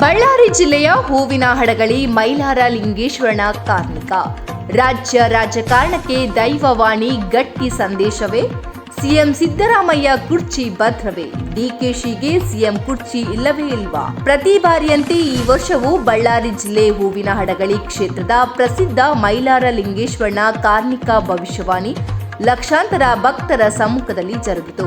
ಬಳ್ಳಾರಿ ಜಿಲ್ಲೆಯ ಹೂವಿನ ಹಡಗಳಿ ಮೈಲಾರ ಲಿಂಗೇಶ್ವರನ ಕಾರ್ಮಿಕ. ರಾಜ್ಯ ರಾಜಕಾರಣಕ್ಕೆ ದೈವವಾಣಿ, ಗಟ್ಟಿ ಸಂದೇಶವೇ? ಸಿಎಂ ಸಿದ್ದರಾಮಯ್ಯ ಕುರ್ಚಿ ಭದ್ರವೇ? ಡಿಕೆಶಿಗೆ ಸಿಎಂ ಕುರ್ಚಿ ಇಲ್ಲವೇ ಇಲ್ವಾ? ಪ್ರತಿ ಬಾರಿಯಂತೆ ಈ ವರ್ಷವೂ ಬಳ್ಳಾರಿ ಜಿಲ್ಲೆ ಹೂವಿನ ಹಡಗಳಿ ಕ್ಷೇತ್ರದ ಪ್ರಸಿದ್ಧ ಮೈಲಾರ ಲಿಂಗೇಶ್ವರನ ಕಾರ್ಮಿಕ ಭವಿಷ್ಯವಾಣಿ ಲಕ್ಷಾಂತರ ಭಕ್ತರ ಸಮ್ಮುಖದಲ್ಲಿ ಜರುಗಿತು.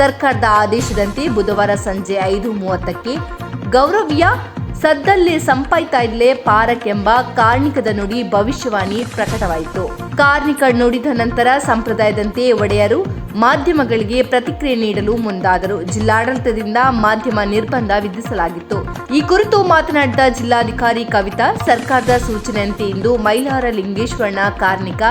ಸರ್ಕಾರದ ಆದೇಶದಂತೆ ಬುಧವಾರ ಸಂಜೆ ಐದು ಮೂವತ್ತಕ್ಕೆ ಗೌರವ್ಯ ಸದ್ದಲ್ಲಿ ಸಂಪಾಯ್ತಾ ಇದ್ಲೇ ಪಾರಕ್ ಎಂಬ ಕಾರ್ಣಿಕದ ನುಡಿ ಭವಿಷ್ಯವಾಣಿ ಪ್ರಕಟವಾಯಿತು. ಕಾರ್ಣಿಕ ನುಡಿದ ನಂತರ ಸಂಪ್ರದಾಯದಂತೆ ಒಡೆಯರು ಮಾಧ್ಯಮಗಳಿಗೆ ಪ್ರತಿಕ್ರಿಯೆ ನೀಡಲು ಮುಂದಾದರು. ಜಿಲ್ಲಾಡಳಿತದಿಂದ ಮಾಧ್ಯಮ ನಿರ್ಬಂಧ ವಿಧಿಸಲಾಗಿತ್ತು. ಈ ಕುರಿತು ಮಾತನಾಡಿದ ಜಿಲ್ಲಾಧಿಕಾರಿ ಕವಿತಾ, ಸರ್ಕಾರದ ಸೂಚನೆಯಂತೆ ಇಂದು ಮೈಲಾರ ಲಿಂಗೇಶ್ವರನ ಕಾರ್ಣಿಕ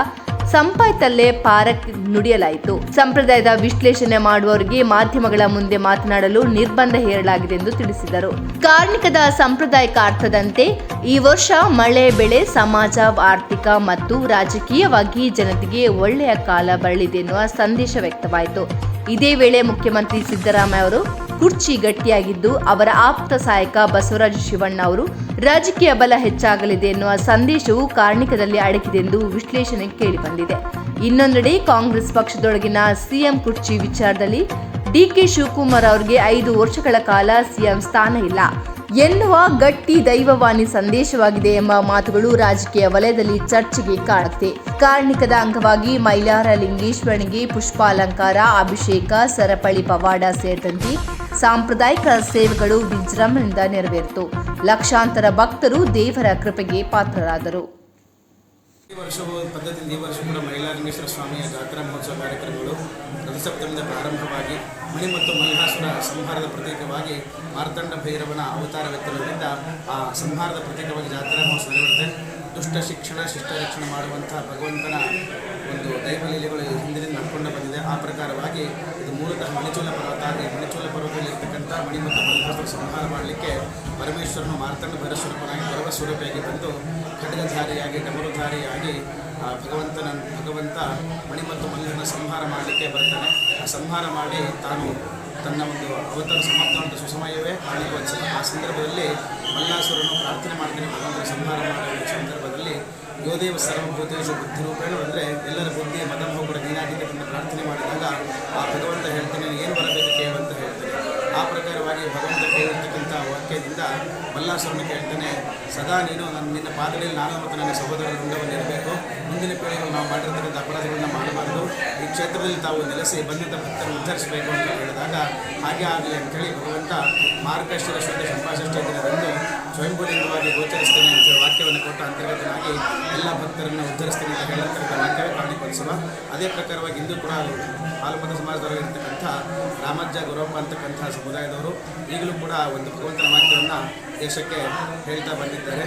ಸಂಪಾಯ್ತಲ್ಲೇ ಪಾರಕ್ ನುಡಿಯಲಾಯಿತು. ಸಂಪ್ರದಾಯದ ವಿಶ್ಲೇಷಣೆ ಮಾಡುವವರಿಗೆ ಮಾಧ್ಯಮಗಳ ಮುಂದೆ ಮಾತನಾಡಲು ನಿರ್ಬಂಧ ಹೇರಲಾಗಿದೆ ಎಂದು ತಿಳಿಸಿದರು. ಕಾರ್ಣಿಕದ ಸಾಂಪ್ರದಾಯಿಕ ಅರ್ಥದಂತೆ, ಈ ವರ್ಷ ಮಳೆ, ಬೆಳೆ, ಸಮಾಜ, ಆರ್ಥಿಕ ಮತ್ತು ರಾಜಕೀಯವಾಗಿ ಜನತೆಗೆ ಒಳ್ಳೆಯ ಕಾಲ ಬರಲಿದೆ ಎನ್ನುವ ಸಂದೇಶ ವ್ಯಕ್ತವಾಯಿತು. ಇದೇ ವೇಳೆ ಮುಖ್ಯಮಂತ್ರಿ ಸಿದ್ದರಾಮಯ್ಯ ಅವರು ಕುರ್ಚಿ ಗಟ್ಟಿಯಾಗಿದ್ದು, ಅವರ ಆಪ್ತ ಸಹಾಯಕ ಬಸವರಾಜ ಶಿವಣ್ಣ ಅವರು ರಾಜಕೀಯ ಬಲ ಹೆಚ್ಚಾಗಲಿದೆ ಎನ್ನುವ ಸಂದೇಶವು ಕಾರ್ಣಿಕದಲ್ಲಿ ಅಡಗಿದೆ ಎಂದು ವಿಶ್ಲೇಷಣೆ ಕೇಳಿಬಂದಿದೆ. ಇನ್ನೊಂದೆಡೆ ಕಾಂಗ್ರೆಸ್ ಪಕ್ಷದೊಳಗಿನ ಸಿಎಂ ಕುರ್ಚಿ ವಿಚಾರದಲ್ಲಿ ಡಿಕೆ ಶಿವಕುಮಾರ್ ಅವರಿಗೆ ಐದು ವರ್ಷಗಳ ಕಾಲ ಸಿಎಂ ಸ್ಥಾನ ಇಲ್ಲ. ಎನ್ನುವ ಗಟ್ಟಿ ದೈವವಾಣಿ ಸಂದೇಶವಾಗಿದೆ ಎಂಬ ಮಾತುಗಳು ರಾಜಕೀಯ ವಲಯದಲ್ಲಿ ಚರ್ಚೆಗೆ ಕಾಡುತ್ತೆ ಕಾರ್ಣಿಕದ ಅಂಗವಾಗಿ ಮೈಲಾರ ಲಿಂಗೇಶ್ವರನಿಗೆ ಪುಷ್ಪಾಲಂಕಾರ, ಅಭಿಷೇಕ, ಸರಪಳಿ ಪವಾಡ ಸೇರಿದಂತೆ ಸಾಂಪ್ರದಾಯಿಕ ಸೇವೆಗಳು ವಿಜೃಂಭಣೆಯಿಂದ ನೆರವೇರಿತು. ಲಕ್ಷಾಂತರ ಭಕ್ತರು ದೇವರ ಕೃಪೆಗೆ ಪಾತ್ರರಾದರು. ಈ ವರ್ಷವೂ ಪದ್ಧತಿ ಈ ವರ್ಷ ಕೂಡ ಸ್ವಾಮಿಯ ಜಾತ್ರಾ ಮಹೋತ್ಸವ ಕಾರ್ಯಕ್ರಮಗಳು ರಥಸಪ್ತಮಿಯಿಂದ ಪ್ರಾರಂಭವಾಗಿ ಮಣಿ ಮತ್ತು ಮಲ್ಲಿಹಾಸುರ ಸಂಹಾರದ ಪ್ರತೀಕವಾಗಿ ಮಾರ್ತಂಡ ಭೈರವನ ಅವತಾರವೆತ್ತಲರಿಂದ ಆ ಸಂಹಾರದ ಪ್ರತೀಕವಾಗಿ ಜಾತ್ರಾ ಮಹೋತ್ಸವ ನಡೆಯುತ್ತೆ. ದುಷ್ಟ ಶಿಕ್ಷಣ ಶಿಷ್ಟ ರಕ್ಷಣೆ ಮಾಡುವಂಥ ಭಗವಂತನ ಒಂದು ದೈವಲೀಲೆಗಳು ಹಿಂದಿನಿಂದ ನಡ್ಕೊಂಡು ಬಂದಿದೆ. ಆ ಪ್ರಕಾರವಾಗಿ ಇದು ಮೂಲತಃ ಮಣಿಚೂಲ ಪರ್ವತ ಬಂದಂಥ ಮಣಿ ಮತ್ತು ಮಣಿಪುರಸ್ಥರು ಸಂಹಾರ ಮಾಡಲಿಕ್ಕೆ ಪರಮೇಶ್ವರನು ಮಾರ್ತಂಡ ಭರಸ್ವರೂಪನಾಗಿ ಪರ್ವ ಸ್ವರೂಪಿಯಾಗಿ ಬಂದು ಖಡ್ಗಧಾರಿಯಾಗಿ ಡಮರುಧಾರಿಯಾಗಿ ಭಗವಂತನ, ಭಗವಂತ ಮಣಿ ಮತ್ತು ಮಲ್ಲಿರನ್ನ ಸಂಹಾರ ಮಾಡಲಿಕ್ಕೆ ಬರ್ತಾನೆ. ಆ ಸಂಹಾರ ಮಾಡಿ ತಾನು ತನ್ನ ಒಂದು ಅವತಾರ ಸಮಾಪ್ತವಾದ ಸುಸಮಯವೇ ಕಾಣಿಕೆ ಆ ಸಂದರ್ಭದಲ್ಲಿ ಮಲ್ಲಾಸುರನು ಪ್ರಾರ್ಥನೆ ಮಾಡ್ತಾನೆ, ಭಗವಂತನ ಸಂಹಾರ ಮಾಡುವ ಸಂದರ್ಭದಲ್ಲಿ ಯೋದೇವ ಸರ್ವಭೂತೇಶ ಬುದ್ಧಿ ರೂಪೇಣ ಅಂದರೆ ಎಲ್ಲರ ಬುದ್ಧಿ ಮದಂ ಮಲ್ಲಾಸುರನು ಕೇಳ್ತೇನೆ ಸದಾ ನೀನು ನನ್ನ ನಿನ್ನ ಪಾದಗಳಲ್ಲಿ ನಾನು ಮತ್ತು ನನ್ನ ಸಹೋದರರ ಇರಬೇಕು ಮುಂದಿನ ಪೀಳಿಗೆಗಳು ನಾವು ಮಾಡಿರ್ತಕ್ಕಂಥ ಅಪರಾಧಗಳನ್ನ ಮಾಡಬಾರದು. ಈ ಕ್ಷೇತ್ರದಲ್ಲಿ ತಾವು ನೆಲೆಸಿ ಬಂದಂಥ ಭಕ್ತರನ್ನು ಉದ್ಧರಿಸಬೇಕು ಅಂತ ಹೇಳಿದಾಗ, ಹಾಗೆ ಆಗಲಿ ಅಂತೇಳಿ ಭಗವಂತ ಮಾರ್ಗಶ್ವರ ಶುದ್ಧ ಸಂಪಾಷಷ್ಠಿ ದಿನದಂದು ಸ್ವಯಂಭೂಲಿಂಗವಾಗಿ ಗೋಚರಿಸ್ತೇನೆ ಅಂತ ವಾಕ್ಯವನ್ನು ಕೊಟ್ಟ ಅಂತರ್ಗತನಾಗಿ ಎಲ್ಲ ಭಕ್ತರನ್ನು ಉದ್ಧರಿಸ್ತೇನೆ ಅಂತ ಹೇಳತಕ್ಕಂಥ ವಾಕ್ಯವೇ ಕಾಣಿಕೊಳಿಸುವ ಅದೇ ಪ್ರಕಾರವಾಗಿ ಇಂದು ಕೂಡ ಹಾಲುಪದ ಸಮಾಜದವರು ಇರ್ತಕ್ಕಂಥ ರಾಮಜ್ಜ ಗುರಪ್ಪ ಅಂತಕ್ಕಂಥ ಸಮುದಾಯದವರು ಈಗಲೂ ಕೂಡ ಒಂದು ಭಗವಂತನ ವಾಕ್ಯವನ್ನು ದೇಶಕ್ಕೆ ಹೇಳ್ತಾ ಬಂದಿದ್ದಾರೆ.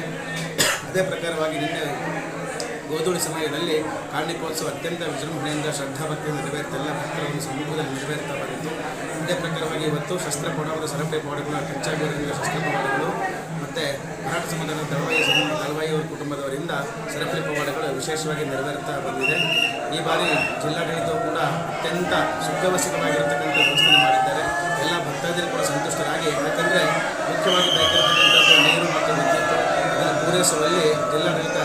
ಅದೇ ಪ್ರಕಾರವಾಗಿ ನಿನ್ನೆ ಗೋಧೂಳಿ ಸಮಯದಲ್ಲಿ ಕಾರ್ಣಿಕೋತ್ಸವ ಅತ್ಯಂತ ವಿಜೃಂಭಣೆಯಿಂದ ಶ್ರದ್ಧಾಭಕ್ತಿಯಿಂದ ನೆರವೇರ್ತಾ ಎಲ್ಲ ಭಕ್ತರ ಒಂದು ಸಮೂಹದಲ್ಲಿ ನೆರವೇರ್ತಾ ಬಂದಿತ್ತು. ಇದೇ ಪ್ರಕಾರವಾಗಿ ಇವತ್ತು ಶಸ್ತ್ರ ಪೋಡಗಳು ಸರಪೆ ಪೋಡಗಳು ಕೆಂಚಾಗೂರಿನಿಂದ ಶಸ್ತ್ರ ಪೌಡಗಳು ಮತ್ತು ಮರಾಠ ಸಮುದಾಯದ ದಳವಾಯಿ ದಳವಾಯಿ ಅವರ ಕುಟುಂಬದವರಿಂದ ಸರಪಳಿ ಪವಾಡಗಳು ವಿಶೇಷವಾಗಿ ನೆರವೇರುತ್ತಾ ಬಂದಿದೆ. ಈ ಬಾರಿ ಜಿಲ್ಲಾಡಳಿತವು ಕೂಡ ಅತ್ಯಂತ ಸುವ್ಯವಸ್ಥಿತವಾಗಿರತಕ್ಕಂಥ ವ್ಯವಸ್ಥೆ ಮಾಡಿದ್ದಾರೆ. ಎಲ್ಲ ಭಕ್ತಾದಿಗಳು ಕೂಡ ಸಂತುಷ್ಟರಾಗಿ, ಯಾಕಂದರೆ ಮುಖ್ಯವಾಗಿ ಬೇಕಾಗಿರ್ತಕ್ಕಂಥದ್ದು ನೀರು ಮತ್ತು ವಿದ್ಯುತ್ ಅದನ್ನು ಪೂರೈಸುವಲ್ಲಿ ಜಿಲ್ಲಾಡಳಿತ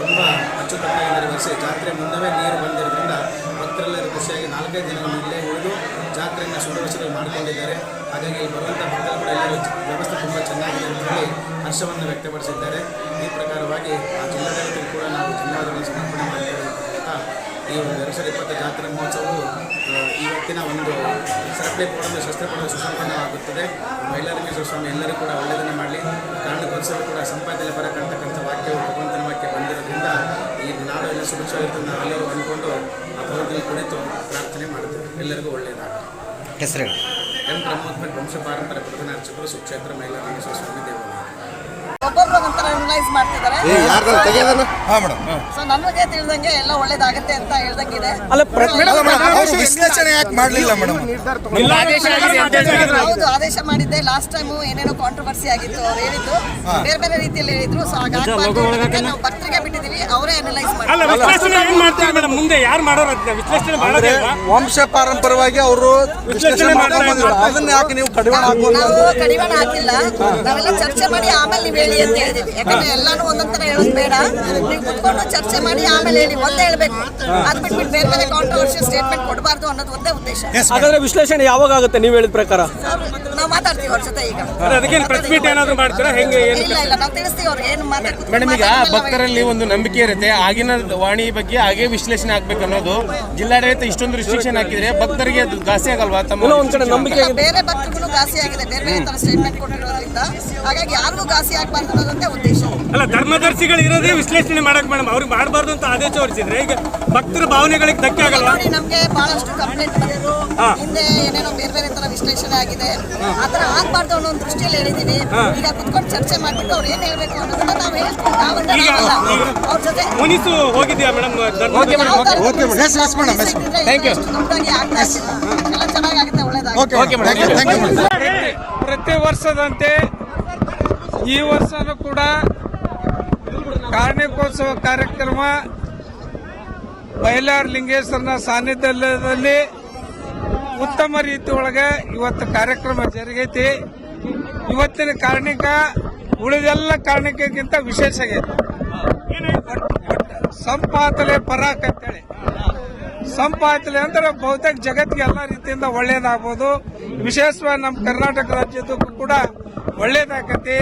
ತುಂಬ ಅಚ್ಚುಕಟ್ಟಾಗಿ ನೆರವೇರಿಸಿ, ಜಾತ್ರೆ ಮುಂದವೇ ನೀರು ಬಂದಿರೋದ್ರಿಂದ ಭಕ್ತರೆಲ್ಲರೂ ಖುಷಿಯಾಗಿ ನಾಲ್ಕೈದು ದಿನಗಳು ಸುವ್ಯವಸ್ಥೆ ಮಾಡಿಕೊಂಡಿದ್ದಾರೆ. ಹಾಗಾಗಿ ಇಲ್ಲಿ ಬರುವಂಥ ಭಕ್ತರು ಕೂಡ ಎಲ್ಲರೂ ವ್ಯವಸ್ಥೆ ತುಂಬ ಚೆನ್ನಾಗಿದೆ ಅಂತ ಹೇಳಿ ಹರ್ಷವನ್ನು ವ್ಯಕ್ತಪಡಿಸಿದ್ದಾರೆ. ಈ ಪ್ರಕಾರವಾಗಿ ಆ ಜಿಲ್ಲಾಡಳಿತಕ್ಕೆ ಕೂಡ ನಾವು ಧನ್ಯವಾದಗಳನ್ನು ಸಮರ್ಪಣೆ ಮಾಡಿದ್ದೇವೆ ಅಂತ ಈ ಒಂದು ಎರಡು ಸಾವಿರದ ಇಪ್ಪತ್ತು ಜಾತ್ರಾ ಮಹೋತ್ಸವವು ಈ ಇವತ್ತಿನ ಒಂದು ಸರಪಳಿ ಪೂರ್ಣ ಶಸ್ತ್ರಪೂರ್ಣ ಸುಸಂಪನ್ನವಾಗುತ್ತದೆ. ಮೈಲಾರಮೇಶ್ವರ ಸ್ವಾಮಿ ಎಲ್ಲರೂ ಕೂಡ ಒಳ್ಳೆಯದನ್ನು ಮಾಡಲಿ. ಕಾರಣಕ್ಕೋಸ್ಕರ ಕೂಡ ಸಂಪಾದನೆ ಪರ ಕಾಣ್ತಕ್ಕಂಥ ವಾಕ್ಯವು ಭಗವಂತನ ವಾಕ್ಯ ಬಂದಿರೋದ್ರಿಂದ ಈ ನಾಡು ಎಲ್ಲ ಸುಭಿಕ್ಷವಾಗಿರ್ತದೆ ನಾವೆಲ್ಲರೂ ಅಂದ್ಕೊಂಡು ಆ ಭಗವಂತನ ಕೂಡ ಎಲ್ಲರಿಗೂ ಒಳ್ಳೆಯದಾಗಲಿ. ಹೆಸರು ಎಂ ಪ್ರಮೋದ್ ಭಟ್ ವಂಶ ಪಾರಂಪರ್ಯ ಪ್ರಧಾನ ಅರ್ಚಕರು ಸುಕ್ಷೇತ್ರ ಮೈಲಾರಲಿಂಗೇಶ್ವರ ಸ್ವಾಮಿ ದೇವಾಲಯ. ಮಾಡ್ತಿದ್ದಾರೆ. ಹಾ ಮೇಡಮ್ ಸೊ ನಮಗೆ ತಿಳಿದಂಗೆ ಎಲ್ಲ ಒಳ್ಳೇದಾಗತ್ತೆ ಅಂತ ಹೇಳ್ದಂಗಿದೆ. ಅವರು ವಿಶ್ಲೇಷಣೆ ಯಾಕೆ ಮಾಡಲಿಲ್ಲ ಮೇಡಮ್ ಹೌದು ಆದೇಶ ಮಾಡಿದ್ದೆ. ಲಾಸ್ಟ್ ಟೈಮ್ ಏನೇನೋ ಕಾಂಟ್ರವರ್ಸಿ ಆಗಿತ್ತು ಅವ್ರು ಹೇಳಿದ್ದು. ಬೇರೆ ಬೇರೆ ರೀತಿಯಲ್ಲಿ ಹೇಳಿದ್ರು. ಸೊ ಹಾಗಾಗ್ಬಾರ್ದು ನಾವು ಪತ್ರಿಕೆ ಬಿಟ್ಟಿದೀವಿ ಅವರೇ ಅನಲೈಸ್ ಅಲ್ಲ ಮಾಡಿ ವಿಶ್ಲೇಷಣೆ ಏನ್ ಮಾಡ್ತಾರೆ ಮೇಡಮ್ ಮುಂದೆ ಯಾರು ಮಾಡೋರು ಅದನ್ನ ವಿಶ್ಲೇಷಣೆ ಮಾಡೋದೇ ಇಲ್ವಾ? ವಂಶ ಪಾರಂಪರವಾಗಿ ಅವರು ವಿಶ್ಲೇಷಣೆ ಮಾಡ್ತಾ ಅದನ್ನ ಯಾಕೆ ನೀವು ಕಡಿಮೆ ನಾವು ಕಡಿವಾಣ ಹಾಕಿಲ್ಲ. ನಾವೆಲ್ಲ ಚರ್ಚೆ ಮಾಡಿ ಆಮೇಲೆ ನೀವು ಹೇಳಿ ಅಂತ ಹೇಳಿದ್ವಿ ಯಾಕಂದ್ರೆ ಎಲ್ಲಾನು ಒಂದೊಂದರ ಹೇಳೋದು ಬೇಡ. ನೀವು ಕುತ್ಕೊಂಡು ಚರ್ಚೆ ಮಾಡಿ ಆಮೇಲೆ ಹೇಳಿ, ಒಂದೇ ಹೇಳ್ಬೇಕು. ಅದ್ ಬಿಟ್ಬಿಟ್ಟು ಬೇರೆ ಬೇರೆ ಕಾಂಟ್ರವರ್ಷಿಯಲ್ ಸ್ಟೇಟ್ಮೆಂಟ್ ಕೊಡಬಾರ್ದು ಅನ್ನೋದು ಒಂದೇ ಉದ್ದೇಶ. ಹಾಗಾದ್ರೆ ವಿಶ್ಲೇಷಣೆ ಯಾವಾಗ ಆಗುತ್ತೆ ನೀವು ಹೇಳಿದ ಪ್ರಕಾರ? ನಾವು ಮಾತಾಡ್ತೀವಿ ಅವ್ರ ಜೊತೆ ಈಗ. ಅದೇ ಅದಕ್ಕೇನು ಪ್ರೆಸ್ ಮೀಟ್ ಏನಾದ್ರು ಮಾಡ್ತೀರಾ? ಹೆಂಗೆ ಏನು ಇಲ್ಲ ಇಲ್ಲ ನಾವು ತಿಳಿಸ್ತೀವಿ ಅವ್ರಿಗೆ ಏನು ಮಾತಾಡ್ತೀವಿ ಮೇಡಮ್ ಈಗ ಭಕ್ತರಲ್ಲಿ ಒಂದು ನಂಬಿಕೆ ಇರುತ್ತೆ. ಆಗಿನ ವಾಣಿ ಬಗ್ಗೆ ಹಾಗೆ ವಿಶ್ಲೇಷಣೆ ಆಗ್ಬೇಕು ಅನ್ನೋದು. ಜಿಲ್ಲಾಡಳಿತ ಇಷ್ಟೊಂದು ರಿಸ್ಟ್ರಿಕ್ಷನ್ ಹಾಕಿದ್ರೆ ಭಕ್ತರಿಗೆ ಅದು ಘಾಸಿ ಆಗಲ್ವಾ ತಮ್ಮ ಒಂದ್ ಕಡೆ ನಂಬಿಕೆ ಬೇರೆ ಭಕ್ತರು ಘಾಸಿ ಆಗಿದೆ. ಬೇರೆ ಬೇರೆ ತರ ಸ್ಟೇಟ್ಮೆಂಟ್ ಕೊಟ್ಟಿರೋದ್ರಿಂದ ಹಾಗಾಗಿ ಯಾರಿಗೂ ಘಾಸಿ ಆಗ್ಬಾರ್ದು ಉದ್ದೇಶ. ಅಲ್ಲ ಧರ್ಮದರ್ಶಿಗಳು ಇರೋದೇ ವಿಶ್ಲೇಷಣೆ ಮಾಡಕ್ ಮೇಡಮ್. ಅವ್ರಿಗೆ ಮಾಡಬಾರ್ದು ಅಂತ ಆದೇಶ ಹೊರಿಸಿದ್ರೆ ಈಗ ಭಕ್ತರ ಭಾವನೆಗಳಿಗೆ ಧಕ್ಕೆ ಆಗಲ್ವಾ? ನೋಡಿ ನಮ್ಗೆ ಬಹಳಷ್ಟು ಕಂಪ್ಲೇಂಟ್ ಬಂದಿದ್ರು ಹಿಂದೆ ಏನೇನೋ ಬೇರೆ ಬೇರೆ ತರ ವಿಶ್ಲೇಷಣೆ ಆಗಿದೆ. ಆತರ ಆಗ್ಬಾರ್ದು ಅನ್ನೋ ಒಂದು ದೃಷ್ಟಿಯಲ್ಲಿ ಹೇಳಿದೀವಿ ಈಗ ಕುತ್ಕೊಂಡು ಚರ್ಚೆ ಮಾಡ್ಬಿಟ್ಟು ಅವ್ರು ಏನ್ ಹೇಳ್ಬೇಕು ಅನ್ನೋದನ್ನ ನಾವು ಹೇಳ್ತೀವಿ. ಈಗ- ನಾವಲ್ಲ. ಅವ್ರ ಜೊತೆ ಮುನಿಸು ಹೋಗಿದ್ಯಾ madam okay madam yes yes madam. Yes ಇದ್ರೆ Thank ದೊಡ್ಡದಾಗಿ ಆಗ್ತಾ ಇರ್ತಿಲ್ಲ. ಎಲ್ಲ ಚೆನ್ನಾಗಾಗುತ್ತೆ ಒಳ್ಳೇದಾಗುತ್ತೆ. Okay okay madam thank you ಪ್ರತಿ ವರ್ಷದಂತೆ ಈ ವರ್ಷನೂ ಕೂಡ ಕಾರ್ಣಿಕೋತ್ಸವ ಕಾರ್ಯಕ್ರಮ ಬಯಲಾರ್ ಲಿಂಗೇಶ್ವರನ ಸಾನ್ನಿಧ್ಯದಲ್ಲಿ ಉತ್ತಮ ರೀತಿ ಒಳಗೆ ಇವತ್ತು ಕಾರ್ಯಕ್ರಮ ಜರುಗೈತಿ. ಇವತ್ತಿನ ಕಾರಣಿಕ ಉಳಿದೆಲ್ಲ ಕಾರಣಕ್ಕಿಂತ ವಿಶೇಷ ಆಗೈತಿ. ಸಂಪಾತಲೆ ಪರಾಕ್ ಅಂತೇಳಿ. ಸಂಪಾತಲೆ ಅಂದ್ರೆ ಬಹುತೇಕ ಜಗತ್ತಿಗೆ ಎಲ್ಲ ರೀತಿಯಿಂದ ಒಳ್ಳೇದಾಗ್ಬೋದು. ವಿಶೇಷವಾಗಿ ನಮ್ಮ ಕರ್ನಾಟಕ ರಾಜ್ಯದಕ್ಕೂ ಕೂಡ ಒಳ್ಳೇದಾಗತಿ.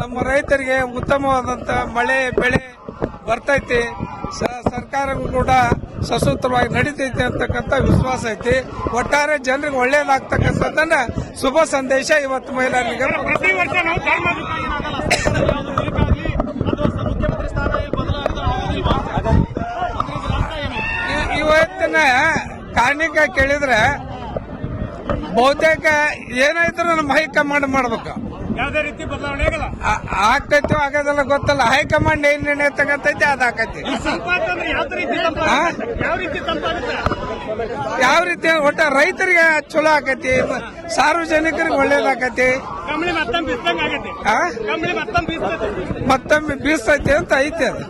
ನಮ್ಮ ರೈತರಿಗೆ ಉತ್ತಮವಾದಂತ ಮಳೆ, ಬೆಳೆ ಬರ್ತೈತಿ. ಸ- ಸರ್ಕಾರಕ್ಕೂ ಕೂಡ ಸಸೂತ್ರವಾಗಿ ನಡೀತೈತೆ ಅಂತಕ್ಕಂಥ ವಿಶ್ವಾಸ ಐತಿ. ಒಟ್ಟಾರೆ ಜನರಿಗೆ ಒಳ್ಳೇದಾಗ್ತಕ್ಕಂಥದ್ದನ್ನ ಶುಭ ಸಂದೇಶ ಇವತ್ತು ಮಹಿಳೆಯರಿಗೆ ಇವತ್ತಿನ ಕಾರ್ಣಿಕ ಕೇಳಿದ್ರೆ ಬಹುತೇಕ ಏನಾಯ್ತು ನಮ್ಮ ಹೈಕಮಾಂಡ್ ಮಾಡ್ಬೇಕು. ಯಾವ್ದೇ ರೀತಿ ಬದಲಾವಣೆ ಆಗಲ್ಲ. ಆಗ್ತೈತೋ ಆಗೋದಲ್ಲ ಗೊತ್ತಲ್ಲ. ಹೈಕಮಾಂಡ್ ಏನ್ ನಿರ್ಣಯ ತಗತೈತಿ ಅದಾಕೈತಿ ಯಾವ ರೀತಿ ಒಟ್ಟ ರೈತರಿಗೆ ಚಲೋ ಆಕೈತಿ ಸಾರ್ವಜನಿಕರಿಗೆ ಒಳ್ಳೇದಾಕೈತಿ. ಮತ್ತೊಮ್ಮೆ ಬೀಸ್ತೈತಿ. ಮತ್ತೊಮ್ಮೆ ಬೀಸ್ತೈತಿ ಅಂತ ಐತೆ ಅದು.